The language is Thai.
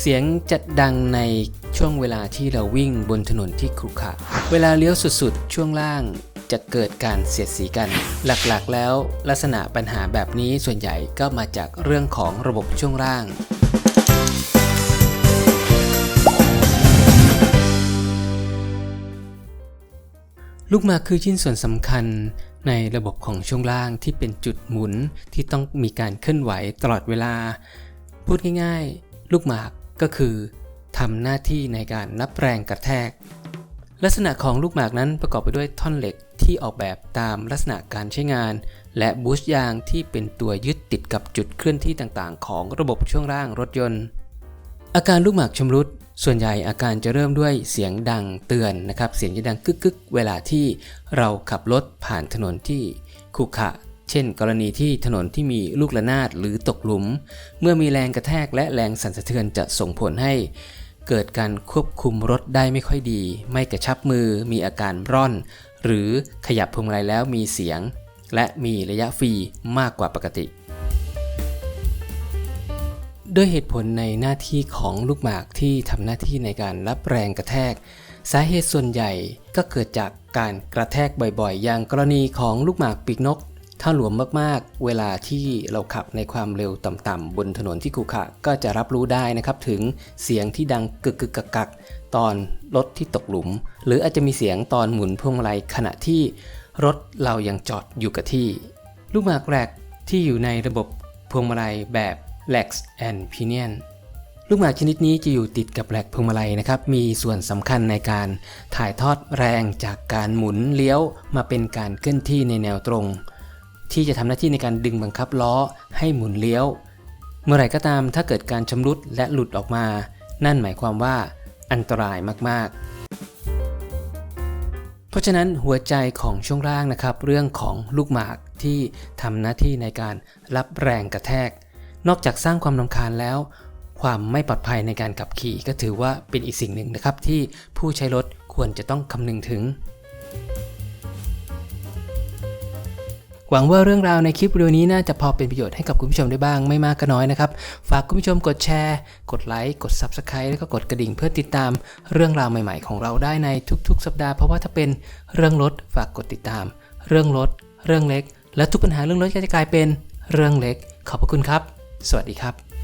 เสียงจะดังในช่วงเวลาที่เราวิ่งบนถนนที่ขรุขระเวลาเลี้ยวสุดๆ ช่วงล่างจะเกิดการเสียดสีกัน หลักๆ แล้วลักษณะปัญหาแบบนี้ส่วนใหญ่ก็มาจากเรื่องของระบบช่วงล่าง ลูกหมากคือชิ้นส่วนสำคัญในระบบของช่วงล่างที่เป็นจุดหมุนที่ต้องมีการเคลื่อนไหวตลอดเวลา พูดง่ายๆ ลูกหมาก ก็คือทำหน้าที่ในการรับแรงกระแทก ลักษณะของลูกหมากนั้นประกอบไปด้วยท่อนเหล็กที่ออกแบบตามลักษณะการใช้งาน และบูชยางที่เป็นตัวยึดติดกับจุดเคลื่อนที่ต่างๆ ของระบบช่วงล่างรถยนต์ อาการลูกหมากชำรุด ส่วนใหญ่อาการจะเริ่มด้วยเสียงดังเตือนนะครับ เสียงจะดังกึกๆ เวลาที่เราขับรถผ่านถนนที่ขรุขระ เช่น กรณีที่ถนนที่มีลูกระนาดหรือตกหลุม เมื่อมีแรงกระแทกและแรงสั่นสะเทือนจะส่งผลให้ เกิดการควบคุมรถได้ไม่ค่อยดี ไม่กระชับมือ มีอาการร่อน หรือขยับพวงมาลัยแล้วมีเสียง และมีระยะฟรีมากกว่าปกติ ด้วยเหตุผลในหน้าที่ของลูกหมากที่ทำหน้าที่ในการรับแรงกระแทก สาเหตุส่วนใหญ่ก็เกิดจากการกระแทกบ่อยๆ อย่างกรณีของลูกหมากปีกนก ถ้าหลวมมากๆ เวลาที่เราขับในความเร็วต่ำๆบนถนนที่ขรุขระก็จะรับรู้ได้นะครับถึงเสียงที่ดังกึกกึกกักกักตอนรถที่ตกหลุม หรืออาจจะมีเสียงตอนหมุนพวงมาลัยขณะที่รถเรายังจอดอยู่กับที่ ลูกหมากแรกที่อยู่ในระบบพวงมาลัยแบบ Lex and Pinion ลูกหมากชนิดนี้จะอยู่ติดกับแหลกพวงมาลัยนะครับ มีส่วนสำคัญในการถ่ายทอดแรงจากการหมุนเลี้ยวมาเป็นการเคลื่อนที่ในแนวตรง ที่จะทำหน้าที่ในการดึงบังคับล้อให้หมุนเลี้ยว เมื่อไหร่ก็ตามถ้าเกิดการชำรุดและหลุดออกมา นั่นหมายความว่าอันตรายมากๆเพราะฉะนั้นหัวใจของช่วงล่างนะครับ เรื่องของลูกหมากที่ทำหน้าที่ในการรับแรงกระแทก นอกจากสร้างความรำคาญแล้ว ความไม่ปลอดภัยในการขับขี่ก็ถือว่าเป็นอีกสิ่งหนึ่งนะครับ ที่ผู้ใช้รถควรจะต้องคำนึงถึง หวังว่าเรื่องราวในคลิปวิดีโอนี้น่าจะพอเป็นประโยชน์ให้กับคุณผู้ชมได้บ้างไม่มากก็น้อยนะครับ ฝากคุณผู้ชมกดแชร์ กดไลค์ กด Subscribe แล้วก็กดกระดิ่งเพื่อติดตามเรื่องราวใหม่ๆ ของเราได้ในทุกๆ สัปดาห์เพราะว่าถ้าเป็นเรื่องรถฝากกดติดตาม เรื่องรถ เรื่องเล็ก และทุกปัญหาเรื่องรถก็จะกลายเป็นเรื่องเล็ก ขอบพระคุณครับ สวัสดีครับ